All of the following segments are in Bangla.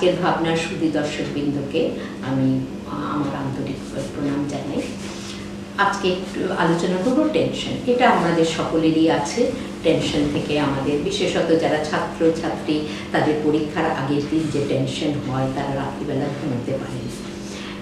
আজকের ভাবনার সুদী দর্শকবৃন্দকে আমি আমার আন্তরিক প্রণাম জানাই। আজকে একটু আলোচনা করব টেনশন। এটা আমাদের সকলেরই আছে। টেনশন থেকে আমাদের বিশেষত যারা ছাত্র ছাত্রী তাদের পরীক্ষার আগের দিন যে টেনশন হয় তারা রাত্রিবেলা ঘুমোতে পারে না।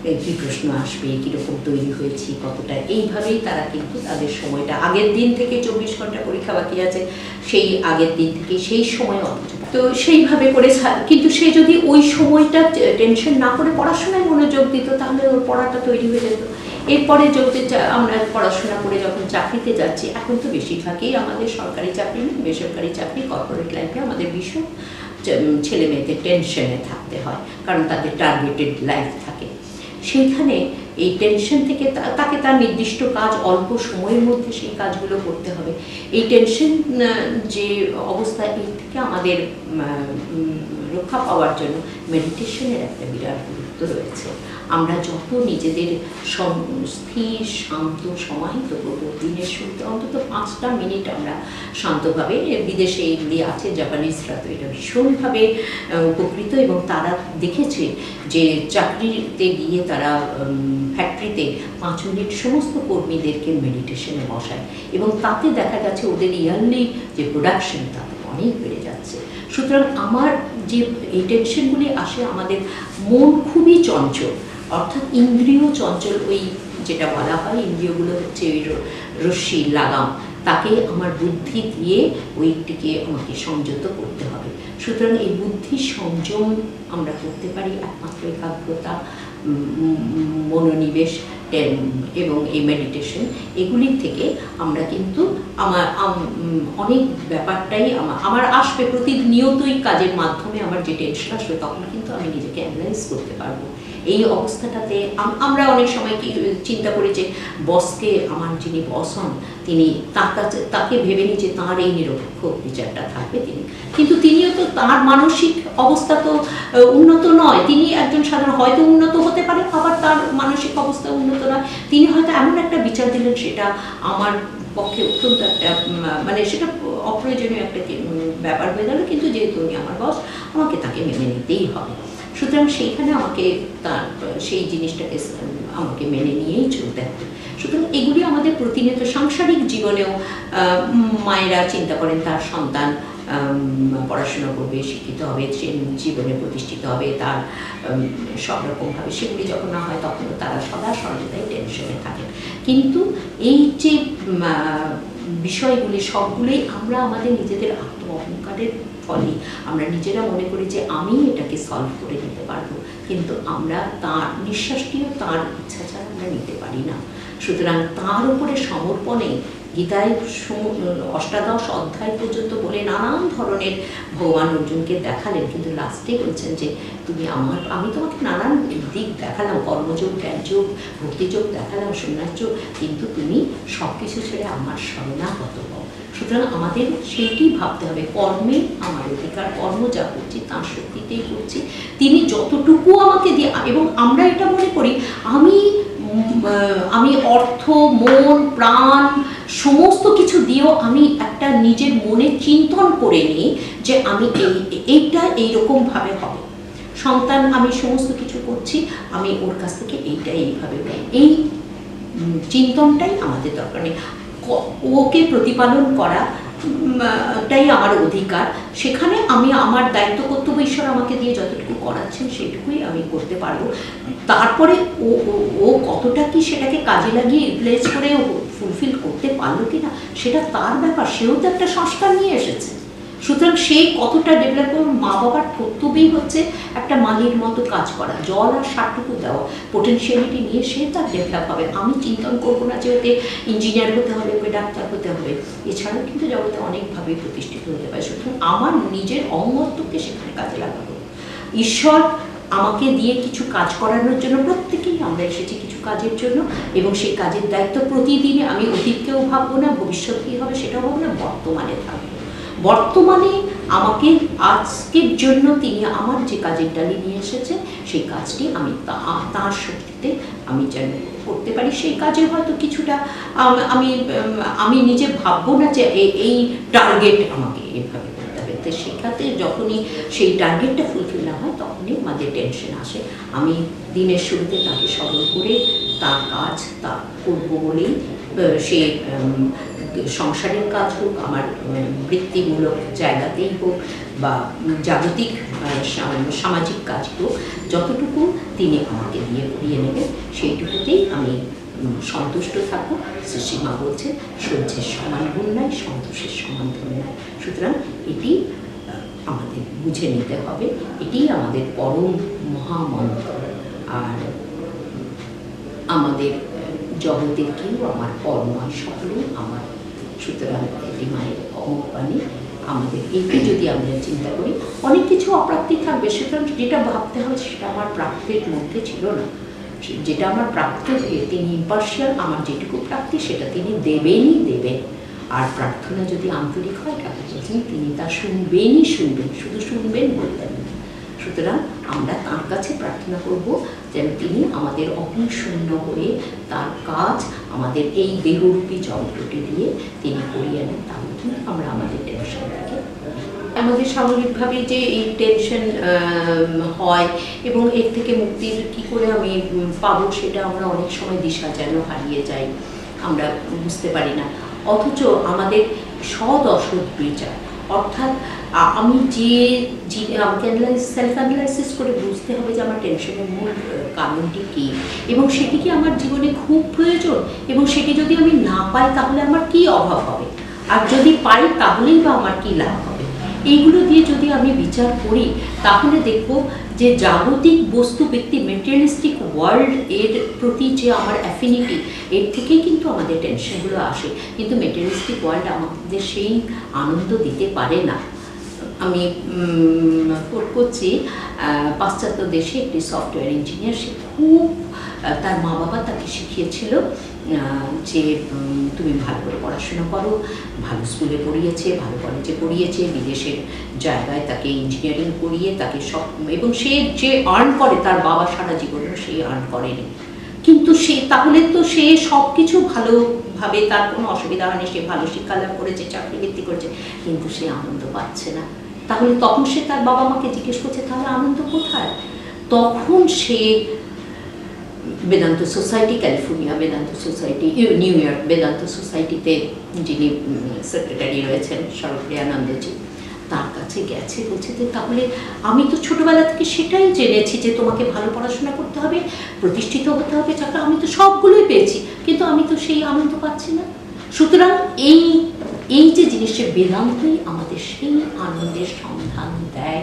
এ, কি প্রশ্ন আসবে কীরকম তৈরি হয়েছি কতটা? এইভাবেই তারা কিন্তু তাদের সময়টা আগের দিন থেকে চব্বিশ ঘণ্টা পরীক্ষা বাকি আছে সেই আগের দিন থেকে সেই সময় অথচ তো সেইভাবে করে কিন্তু সে যদি ওই সময়টা টেনশন না করে পড়াশোনায় মনোযোগ দিত, তাহলে ওর পড়াটা তৈরি হয়ে যেত। এরপরে যদি আমরা পড়াশোনা করে যখন চাকরিতে যাচ্ছি, এখন তো বেশিরভাগই আমাদের সরকারি চাকরি নেই বেসরকারি চাকরি কর্পোরেট লাইফে আমাদের ভীষণ ছেলে মেয়েদের টেনশনে থাকতে হয়, কারণ তাদের টার্গেটেড লাইফ থাকে। সেইখানে এই টেনশন থেকে তাকে তার নির্দিষ্ট কাজ অল্প সময়ের মধ্যে সেই কাজগুলো করতে হবে। এই টেনশন যে অবস্থা, এই থেকে আমাদের রক্ষা পাওয়ার জন্য মেডিটেশনের একটা বিরাট গুরুত্ব রয়েছে। আমরা যত নিজেদের স্থির, শান্ত, সমাহিত করব দিনের শুরুতে অন্তত পাঁচটা মিনিট আমরা শান্তভাবে বিদেশে এগুলি আছে, জাপানিজরা তো এটা ভীষণভাবে উপকৃত এবং তারা দেখেছে যে চাকরিতে গিয়ে তারা ফ্যাক্টরিতে পাঁচ মিনিট সমস্ত কর্মীদেরকে মেডিটেশনে বসায় এবং তাতে দেখা গেছে ওদের ইয়ারলি যে প্রোডাকশন তাতে অনেক বেড়ে যাচ্ছে। সুতরাং আমার যে এই টেনশনগুলি আসে, আমাদের মন খুবই চঞ্চল। অর্থাৎ ইন্দ্রিয় চঞ্চল, ওই যেটা বলা হয়, ইন্দ্রিয়গুলো হচ্ছে ওই রশ্মি লাগাম। তাকে আমার বুদ্ধি দিয়ে ওইটিকে আমাকে সংযত করতে হবে। সুতরাং এই বুদ্ধি সংযম আমরা করতে পারি, একমাত্র একাগ্রতা মনোনিবেশ এবং এই মেডিটেশন এগুলির থেকে আমরা কিন্তু আমার অনেক ব্যাপারটাই আমার আমার আসবে প্রতিনিয়তই কাজের মাধ্যমে আমার যে টেনশন আসবে, তখন কিন্তু আমি নিজেকে অ্যানালাইজ করতে পারব। এই অবস্থাটাতে আমরা অনেক সময় কি চিন্তা করি যে বসকে আমার যিনি বস হন, তিনি তার কাছে, তাকে ভেবে নিই যে তাঁর এই নিরপেক্ষ বিচারটা থাকবে তিনি। কিন্তু তিনিও তো তার মানসিক অবস্থা তো উন্নত নয়। তিনি একজন সাধারণ, হয়তো উন্নত হতে পারে, আবার তার মানসিক অবস্থা উন্নত নয়। তিনি হয়তো এমন একটা বিচার দিলেন সেটা আমার পক্ষে অত্যন্ত একটা মানে সেটা অপ্রয়োজনীয় একটা ব্যাপার হয়ে গেল। কিন্তু যেহেতু উনি আমার বস, আমাকে তাকে মেনে নিতেই হবে। সুতরাং সেইখানে আমাকে তার, সেই জিনিসটাকে আমাকে মেনে নিয়েই চলতে হবে। সুতরাং এগুলি আমাদের প্রতিনিয়ত সাংসারিক জীবনেও মায়েরা চিন্তা করেন, তার সন্তান পড়াশোনা করবে, শিক্ষিত হবে, সে জীবনে প্রতিষ্ঠিত হবে, তার সব রকমভাবে সেগুলি যখন না হয় তখনও তারা সদা সর্বদাই টেনশনে থাকেন কিন্তু এই যে বিষয়গুলি সবগুলোই আমরা আমাদের নিজেদের আত্ম অহংকারের ফলে আমরা নিজেরা মনে করি যে আমি এটাকে সলভ করে নিতে পারব। কিন্তু আমরা তার নিঃশ্বাসটিও তার ইচ্ছা ছাড়া আমরা নিতে পারি না। সুতরাং তার উপরে সমর্পণে গীতায় অষ্টাদশ অধ্যায় পর্যন্ত বলে নানান ধরনের ভগবান অর্জুনকে দেখালেন। কিন্তু লাস্টে বলছেন যে, তুমি আমার আমি তোমাকে নানান দিক দেখালাম। কর্মযোগ, জ্ঞানযোগ, ভক্তিযোগ দেখালাম, সন্ন্যাসযোগ। কিন্তু তুমি সব কিছু ছেড়ে আমার শরণাগত হও। সুতরাং আমাদের সেইটি ভাবতে হবে। কর্মে আমার অধিকার, কর্ম যা করছি তার শক্তিতেই করছি। তিনি যতটুকু আমাকে দিয়ে এবং আমরা এটা মনে করি, আমি আমি অর্থ, মন, প্রাণ সমস্ত কিছু দিয়েও আমি একটা নিজের মনে চিন্তন করে নিই যে আমি এই, এইটা এইরকমভাবে হবে। সন্তান, আমি সমস্ত কিছু করছি, আমি ওর কাছ থেকে এইটা এইভাবে এই চিন্তনটাই আমাদের দরকার নেই। ওকে প্রতিপালন করা টাই আমার অধিকার। সেখানে আমি আমার দায়িত্ব কর্তব্য ঈশ্বর আমাকে দিয়ে যতটুকু করাচ্ছেন সেটুকুই আমি করতে পারব। তারপরে ও, ও- কতটা কি সেটাকে কাজে লাগিয়ে ইউটিলাইজ করে ফুলফিল করতে পারল কিনা, সেটা তার ব্যাপার। সেও তো একটা সংস্কার নিয়ে এসেছে। সুতরাং সেই কতটা ডেভেলপ মা বাবার কর্তব্যই হচ্ছে একটা মালির মতো কাজ করা, জল আর সারটুকু দেওয়া পোটেনশিয়ালিটি নিয়ে সে তার ডেভেলপ হবে। আমি চিন্তন করব না যে ওকে ইঞ্জিনিয়ার হতে হবে, ওকে ডাক্তার হতে হবে, এছাড়াও কিন্তু জগতে অনেকভাবে প্রতিষ্ঠিত হতে পারে। সুতরাং আমার নিজের অঙ্গত্বকে সেখানে কাজে লাগাবো। ঈশ্বর আমাকে দিয়ে কিছু কাজ করানোর জন্য প্রত্যেকেই আমরা এসেছি কিছু কাজের জন্য, এবং সেই কাজের দায়িত্ব প্রতিদিনে আমি অতীতকেও ভাববো না ভবিষ্যৎ কী হবে, সেটাও ভাববো না, বর্তমানে থাকব। বর্তমানে আমাকে, আজকের জন্য তিনি আমার যে কাজের ডালি নিয়ে এসেছে, সেই কাজটি আমি তার শক্তিতে আমি যেন করতে পারি। সেই কাজে হয়তো কিছুটা, আমি আমি নিজে ভাববো না যে এই টার্গেট আমাকে এভাবে করতে হবে। তো শেখাতে যখনই সেই টার্গেটটা ফুলফিল না হয়, তখনই আমাদের টেনশন আসে। আমি দিনের শুরুতে তাকে সদর করে তার কাজ তা করব বলেই সে সংসারের কাজ হোক, আমার বৃত্তিমূলক জায়গাতেই হোক বা জাগতিক সামাজিক কাজ হোক, যতটুকু তিনি আমাকে দিয়ে করিয়ে নেবেন, সেইটুকুতেই আমি সন্তুষ্ট থাকব। শ্রীমা বলছেন, সহ্যের সমান গুণ নাই, সন্তোষের সমান ধন নাই। সুতরাং এটি আমাদের বুঝে নিতে হবে, এটি আমাদের পরম মহামন্ত্র। আর আমাদের জগতের কেউ আমার কর্ময় সকলেই আমার সুতরাং এটি মায়ের বাণী আমাদের এইটি যদি আমরা চিন্তা করি, অনেক কিছু অপ্রাপ্তি থাকবে, সুতরাং যেটা ভাবতে হবে সেটা আমার প্রাপ্তির মধ্যে ছিল না। যেটা আমার প্রাপ্ত হয়ে তিনি ইম্পার্শিয়াল আমার যেটুকু প্রাপ্তি সেটা তিনি দেবেনই দেবেন। আর প্রার্থনা যদি আন্তরিক হয় ঠাকুর বলছেন তিনি তা শুনবেনই শুনবেন, শুধু শুনবেন বলবেন সুতরাং আমরা তার কাছে প্রার্থনা করব যেন তিনি আমাদের অগ্নিশূন্য হয়ে তার কাজ, আমাদের এই দেহরূপী যন্ত্রটি দিয়ে তিনি করিয়ে নেন, তাহলে কিন্তু আমরা আমাদের টেনশন থেকে? আমাদের স্বাভাবিকভাবে যে এই টেনশন হয় এবং এর থেকে মুক্তির কি করে আমি পাবো সেটা আমরা অনেক সময় দিশা যেন হারিয়ে যাই, আমরা বুঝতে পারি না। অথচ আমাদের সৎ অসৎ বিচার অর্থাৎ আমি যে আমাকে সেলফ অ্যানালাইসিস করে বুঝতে হবে যে আমার টেনশনের মূল কারণটি কী। এবং সেটি কি আমার জীবনে খুব প্রয়োজন? এবং সেটি যদি আমি না পাই, তাহলে আমার কি অভাব হবে? আর যদি পাই, তাহলেই বা আমার কী লাভ হবে? এইগুলো দিয়ে যদি আমি বিচার করি, তাহলে দেখব যে জাগতিক বস্তু ব্যক্তি মেটেরিয়ালিস্টিক ওয়ার্ল্ড এর প্রতি যে আমার অ্যাফিনিটি এর থেকেই কিন্তু আমাদের টেনশনগুলো আসে। কিন্তু মেটেরিয়ালিস্টিক ওয়ার্ল্ড আমাদের সেই আনন্দ দিতে পারে না। আমি করছি পাশ্চাত্য দেশে একটি সফটওয়্যার ইঞ্জিনিয়ার সে খুব তার মা বাবা তাকে শিখিয়েছিল যে তুমি ভালো করে পড়াশোনা করো, ভালো স্কুলে পড়িয়েছে, ভালো কলেজে পড়িয়েছে, বিদেশের জায়গায় তাকে ইঞ্জিনিয়ারিং করিয়ে তাকে সব, এবং সে যে আর্ন করে তার বাবা সারা জীবনেও সে আর্ন করেনি। কিন্তু সে, তাহলে তো সে সব কিছু ভালোভাবে, তার কোনো অসুবিধা হয়নি, সে ভালো শিক্ষালাভ করেছে, চাকরি বৃত্তি করেছে, কিন্তু সে আনন্দ পাচ্ছে না। তাহলে তখন সে তার বাবা মাকে জিজ্ঞেস করছে, তাহলে আনন্দ কোথায়? তখন সে Vedanta society California Vedanta society New York Vedanta সোসাইটিতে যিনি সেক্রেটারি রয়েছেন সর্বপ্রিয়ানন্দজি তার কাছে গেছে, বলছে যে তাহলে আমি তো ছোটবেলা থেকে সেটাই জেনেছি যে তোমাকে ভালো পড়াশোনা করতে হবে, প্রতিষ্ঠিত হতে হবে চাকরি আমি তো সবগুলোই পেয়েছি, কিন্তু আমি তো সেই আনন্দ পাচ্ছি না। সুতরাং এই এই যে জিনিসটা বেদান্তই আমাদের সেই আনন্দের সন্ধান দেয়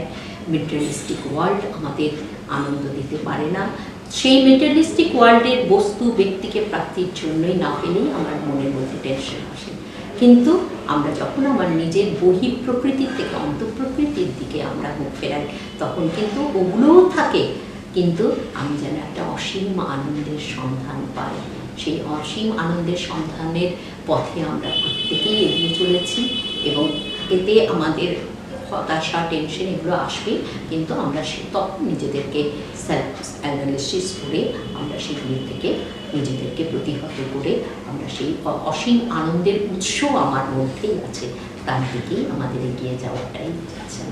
মেটেরিয়ালিস্টিক ওয়ার্ল্ড আমাদের আনন্দ দিতে পারে না। সেই মেটেরিয়ালিস্টিক ওয়ার্ল্ডের বস্তু ব্যক্তিকে প্রাপ্তির জন্যই না পেলেই আমার মনের মধ্যে টেনশন আসে। কিন্তু আমরা যখন আমার নিজের বহি প্রকৃতির থেকে অন্তঃপ্রকৃতির দিকে আমরা মুখ ফেরাই, তখন কিন্তু ওগুলোও থাকে। কিন্তু আমি যেন একটা অসীম আনন্দের সন্ধান পাই। সেই অসীম আনন্দের সন্ধানের পথে আমরা প্রত্যেকেই এগিয়ে চলেছি এবং এতে আমাদের হতাশা টেনশন এগুলো আসবে, কিন্তু আমরা সে তখন নিজেদেরকে সেলফ অ্যানালিসিস করে আমরা সেগুলির থেকে নিজেদেরকে প্রতিহত করে আমরা সেই অসীম আনন্দের উৎস আমার মধ্যেই আছে। তার দিকেই আমাদের এগিয়ে যাওয়াটাই চাচ্ছেন